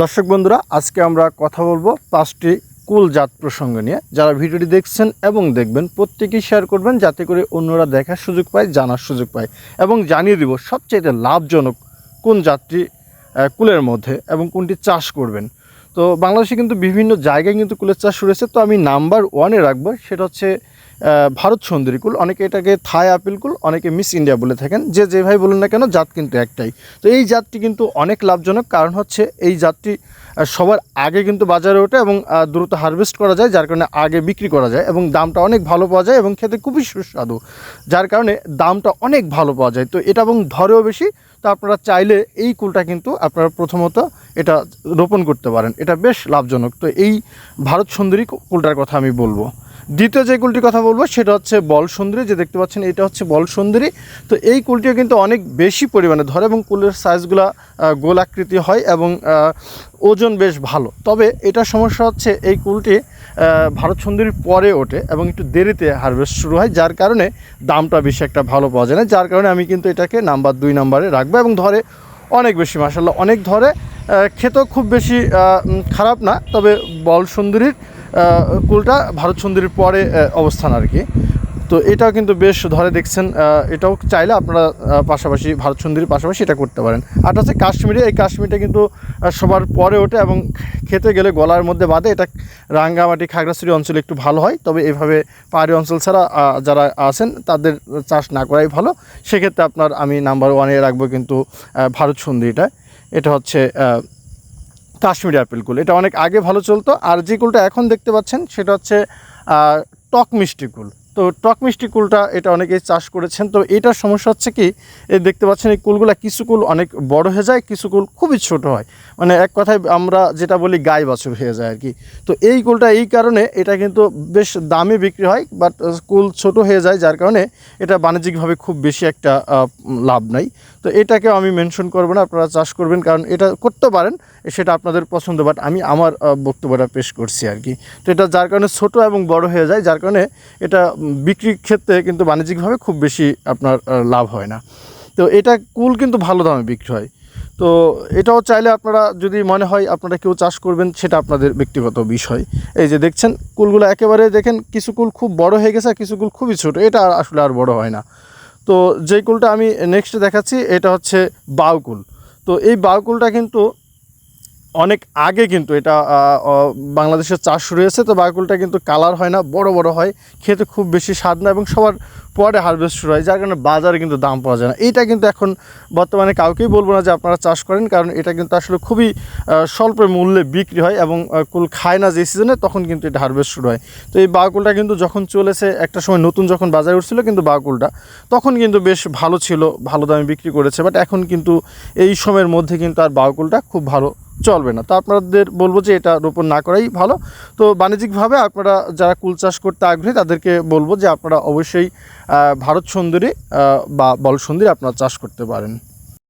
দর্শক বন্ধুরা, আজকে আমরা কথা বলব পাঁচটি কুল জাত প্রসঙ্গ নিয়ে। যারা ভিডিওটি দেখছেন এবং দেখবেন, প্রত্যেকেই শেয়ার করবেন যাতে করে অন্যরা দেখার সুযোগ পায়, জানার সুযোগ পায় এবং জানিয়ে দিব সবচেয়ে লাভজনক কোন জাতটি কুলের মধ্যে এবং কোনটি চাষ করবেন। তো বাংলাদেশে কিন্তু বিভিন্ন জায়গায় কিন্তু কুলের চাষ শুরু হয়েছে। তো আমি নাম্বার ওয়ানে রাখব, সেটা হচ্ছে ভারত সুন্দরী কুল, অনেকে এটাকে থাই আপিল কুল, অনেকে মিস ইন্ডিয়া বলে থাকেন। যে যে ভাই বলুন না কেন, জাত কিন্তু একটাই। তো এই জাতটি কিন্তু অনেক লাভজনক। কারণ হচ্ছে এই জাতটি সবার আগে কিন্তু বাজারে ওঠে এবং দ্রুত হারভেস্ট করা যায়, যার কারণে আগে বিক্রি করা যায় এবং দামটা অনেক ভালো পাওয়া যায় এবং খেতে খুবই সুস্বাদু, যার কারণে দামটা অনেক ভালো পাওয়া যায়। তো এটা এবং ধরেও বেশি, তো আপনারা চাইলে এই কুলটা কিন্তু আপনারা প্রথমত এটা রোপণ করতে পারেন। এটা বেশ লাভজনক। তো এই ভারত সুন্দরী কুলটার কথা আমি বলব। দ্বিতীয় যে কুলটির কথা বলব, সেটা হচ্ছে বল সুন্দরী যে দেখতে পাচ্ছেন এটা হচ্ছে বল সুন্দরী তো এই কুলটিও কিন্তু অনেক বেশি পরিমাণে ধরে এবং কুলের সাইজগুলা গোল আকৃতি হয় এবং ওজন বেশ ভালো। তবে এটা সমস্যা হচ্ছে এই কুলটি ভারত সুন্দরীর পরে ওঠে এবং একটু দেরিতে হারভেস্ট শুরু হয়, যার কারণে দামটা বেশি একটা ভালো পাওয়া যায় না। যার কারণে আমি কিন্তু এটাকে নাম্বার দুই নাম্বারে রাখব এবং ধরে অনেক বেশি মাসাল্লাহ অনেক ধরে খেতেও খুব বেশি খারাপ না। তবে বল সুন্দরীর কুলটা ভারত সুন্দরীর পরে অবস্থান আর কি। তো এটাও কিন্তু বেশ ধরে দেখছেন এটাও চাইলে আপনারা পাশাপাশি ভারত সুন্দরীর পাশাপাশি এটা করতে পারেন। আর হচ্ছে কাশ্মীরি, এই কাশ্মীরটা কিন্তু সবার পরে ওঠে এবং খেতে গেলে গলার মধ্যে বাঁধে। এটা রাঙ্গামাটি, খাগড়াছড়ি অঞ্চলে একটু ভালো হয়, তবে এভাবে পাহাড়ি অঞ্চল ছাড়া যারা আছেন, তাদের চাষ না করাই ভালো। সেক্ষেত্রে আপনার আমি নাম্বার ওয়ানে রাখব কিন্তু ভারত সুন্দরীটা। এটা হচ্ছে কাশ্মীরি অ্যাপেল কুল। এটা অনেক আগে ভালো চলতো। আর যে কুলটা এখন দেখতে পাচ্ছেন, সেটা হচ্ছে টক মিষ্টি কুল। তো টক মিষ্টি কুলটা এটা অনেকেই চাষ করেছেন। তো এটার সমস্যা হচ্ছে কি এই দেখতে পাচ্ছেন এই কুলগুলা কিছু কুল অনেক বড় হয়ে যায়, কিছু কুল খুবই ছোট হয়। মানে এক কথায় আমরা যেটা বলি গায়ে বাছুর হয়ে যায় আর কি। তো এই কুলটা এই কারণে এটা কিন্তু বেশ দামে বিক্রি হয় বাট কুল ছোট হয়ে যায়, যার কারণে এটা বাণিজ্যিকভাবে খুব বেশি একটা লাভ নাই। তো এটাকেও আমি মেনশন করব না, আপনারা চাষ করবেন, কারণ এটা করতে পারেন, সেটা আপনাদের পছন্দ বাট আমি আমার বক্তব্যটা পেশ করছি আর কি। তো এটা যার কারণে ছোট এবং বড় হয়ে যায়, যার কারণে এটা বিক্রির ক্ষেত্রে কিন্তু বাণিজ্যিকভাবে খুব বেশি আপনার লাভ হয় না। তো এটা কুল কিন্তু ভালো দামে বিক্রি হয়। তো এটাও চাইলে আপনারা যদি মনে হয় আপনারা কেউ চাষ করবেন, সেটা আপনাদের ব্যক্তিগত বিষয়। এই যে দেখছেন, কুলগুলো একেবারে দেখেন, কিছু কুল খুব বড় হয়ে গেছে আর কিছু কুল খুবই ছোটো। এটা আসলে আর বড় হয় না। তো যেই কুলটা আমি নেক্সট দেখাচ্ছি, এটা হচ্ছে বাউকুল। তো এই বাউকুলটা কিন্তু অনেক আগে কিন্তু এটা বাংলাদেশের চাষ শুরু হয়েছে তো বাউকুলটা কিন্তু কালার হয় না, বড় বড় হয়, খেতে খুব বেশি স্বাদ না এবং সবার পরে হারভেস্ট শুরু হয়, যার কারণে বাজারে কিন্তু দাম পাওয়া যায় না। এইটা কিন্তু এখন বর্তমানে কাউকেই বলব না যে আপনারা চাষ করেন, কারণ এটা কিন্তু আসলে খুবই স্বল্প মূল্যে বিক্রি হয় এবং কুল খায় না যে সিজনে তখন কিন্তু এটা হারভেস্ট শুরু হয়। তো এই বাউকুলটা কিন্তু যখন চলেছে, একটা সময় নতুন যখন বাজারে উঠছিল কিন্তু বাউকুলটা তখন কিন্তু বেশ ভালো ছিল, ভালো দামে বিক্রি করেছে বাট এখন কিন্তু এই সময়ের মধ্যে কিন্তু আর বাউকুলটা খুব ভালো চলবে না। তো আপনাদের বলব যে এটা রোপণ না করাই ভালো। তো বাণিজ্যিকভাবে আপনারা যারা কুল চাষ করতে আগ্রহী, তাদেরকে বলব যে আপনারা অবশ্যই ভারত সুন্দরী বা বল সুন্দরী আপনারা চাষ করতে পারেন।